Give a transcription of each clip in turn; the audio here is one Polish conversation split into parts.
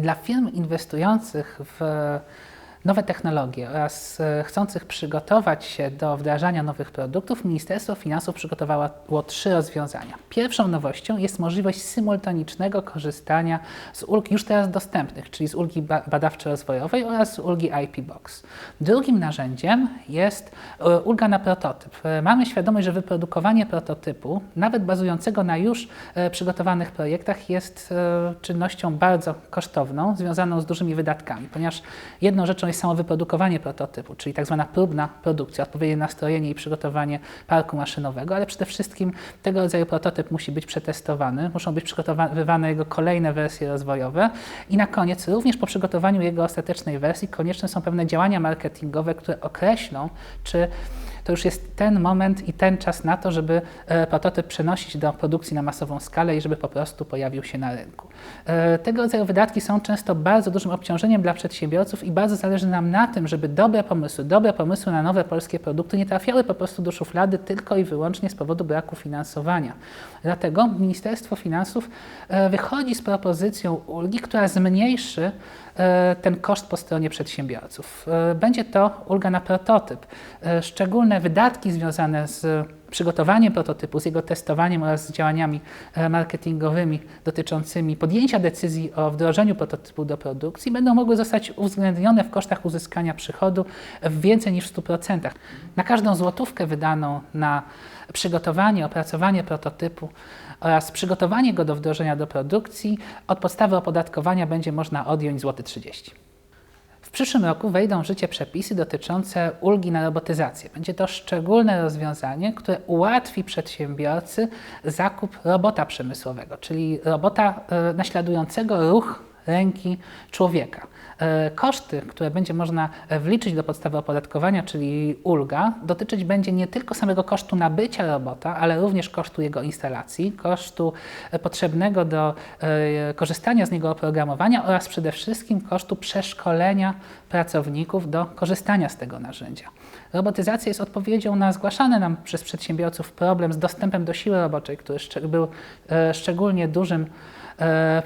Dla firm inwestujących w nowe technologie oraz e, chcących przygotować się do wdrażania nowych produktów, Ministerstwo Finansów przygotowało trzy rozwiązania. Pierwszą nowością jest możliwość symultanicznego korzystania z ulg już teraz dostępnych, czyli z ulgi ba- badawczo-rozwojowej oraz z ulgi IP Box. Drugim narzędziem jest e, ulga na prototyp. E, Mamy świadomość, że wyprodukowanie prototypu, nawet bazującego na już przygotowanych projektach, jest czynnością bardzo kosztowną, związaną z dużymi wydatkami, ponieważ jedną rzeczą jest samo wyprodukowanie prototypu, czyli tak zwana próbna produkcja, odpowiednie nastrojenie i przygotowanie parku maszynowego, ale przede wszystkim tego rodzaju prototyp musi być przetestowany, muszą być przygotowywane jego kolejne wersje rozwojowe i na koniec, również po przygotowaniu jego ostatecznej wersji, konieczne są pewne działania marketingowe, które określą, czy to już jest ten moment i ten czas na to, żeby e, prototyp przenosić do produkcji na masową skalę i żeby po prostu pojawił się na rynku. E, Tego rodzaju wydatki są często bardzo dużym obciążeniem dla przedsiębiorców i bardzo zależy nam na tym, żeby dobre pomysły, dobre pomysły na nowe polskie produkty nie trafiały po prostu do szuflady tylko i wyłącznie z powodu braku finansowania. Dlatego Ministerstwo Finansów e, wychodzi z propozycją ulgi, która zmniejszy e, ten koszt po stronie przedsiębiorców. E, Będzie to ulga na prototyp. Szczególne wydatki związane z przygotowaniem prototypu, z jego testowaniem oraz z działaniami e, marketingowymi dotyczącymi podjęcia decyzji o wdrożeniu prototypu do produkcji będą mogły zostać uwzględnione w kosztach uzyskania przychodu w więcej niż 100%. Na każdą złotówkę wydaną na przygotowanie, opracowanie prototypu oraz przygotowanie go do wdrożenia do produkcji od podstawy opodatkowania będzie można odjąć złoty 30. Przyszłym roku wejdą w życie przepisy dotyczące ulgi na robotyzację. Będzie to szczególne rozwiązanie, które ułatwi przedsiębiorcy zakup robota przemysłowego, czyli robota e, naśladującego ruch ręki człowieka. E, Koszty, które będzie można e, wliczyć do podstawy opodatkowania, czyli ulga, dotyczyć będzie nie tylko samego kosztu nabycia robota, ale również kosztu jego instalacji, kosztu e, potrzebnego do korzystania z niego oprogramowania oraz przede wszystkim kosztu przeszkolenia pracowników do korzystania z tego narzędzia. Robotyzacja jest odpowiedzią na zgłaszany nam przez przedsiębiorców problem z dostępem do siły roboczej, który był szczególnie dużym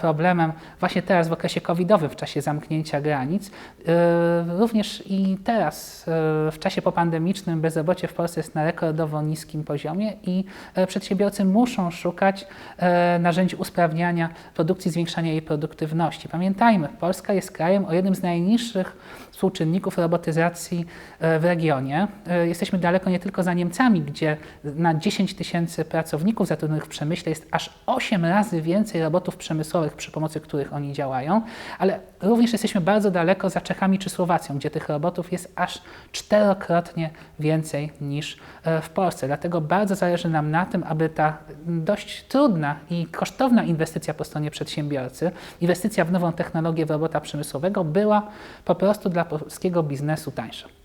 problemem właśnie teraz w okresie covidowym, w czasie zamknięcia granic. E, Również i teraz, e, w czasie popandemicznym, bezrobocie w Polsce jest na rekordowo niskim poziomie i e, przedsiębiorcy muszą szukać e, narzędzi usprawniania produkcji, zwiększania jej produktywności. Pamiętajmy, Polska jest krajem o jednym z najniższych współczynników robotyzacji e, w regionie. E, Jesteśmy daleko nie tylko za Niemcami, gdzie na 10 tysięcy pracowników zatrudnionych w przemyśle jest aż 8 razy więcej robotów przemysłowych, przy pomocy których oni działają, ale również jesteśmy bardzo daleko za Czechami czy Słowacją, gdzie tych robotów jest aż czterokrotnie więcej niż e, w Polsce. Dlatego bardzo zależy nam na tym, aby ta dość trudna i kosztowna inwestycja po stronie przedsiębiorcy, inwestycja w nową technologię w robota przemysłowego była po prostu dla polskiego biznesu tańsza.